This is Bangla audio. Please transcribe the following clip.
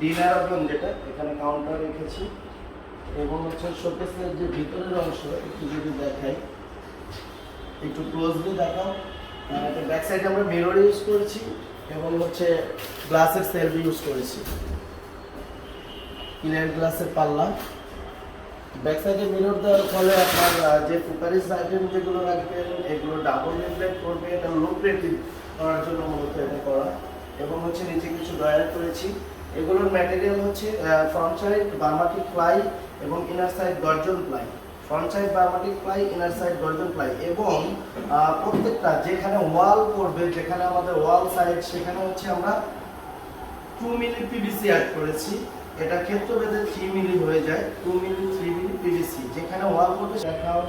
ডিনার রুম যেটা, এখানে কাউন্টার রেখেছি। এবং হচ্ছে শোকেসের যে ভিতরের অংশ, একটু যদি দেখাই। একটু ক্লোজলি দেখাও। ব্যাক সাইডে আমরা মিরর ইউজ করেছি এবং হচ্ছে গ্লাসের সেলফ ইউজ করেছি। ক্লিয়ার গ্লাসের পাল্লা। ব্যাক সাইডে মিরর দেওয়ার ফলে আপনার যে কুকারিজ আইটেম যেগুলো রাখবেন, এগুলো ডাবল রিফ্লেক্ট করবে এটা লো প্রেটিভ করার জন্য মূলত এটা করা। এবং হচ্ছে নিচে কিছু ড্রয়ার করেছি। এগুলোর ম্যাটেরিয়াল হচ্ছে front side Burma teak ply এবং ইনার সাইড গর্জন ply front side Burma teak ply inner side গর্জন প্লাই এবং প্রত্যেকটা যেখানে ওয়াল করবে যেখানে আমাদের ওয়াল সাইড সেখানে হচ্ছে আমরা টু মিলি পিভিসি অ্যাড করেছি। এটা ক্ষেত্র ভেদে থ্রি মিলি হয়ে যায় two milli three milli PVC যেখানে ওয়াল করবে দেখাও।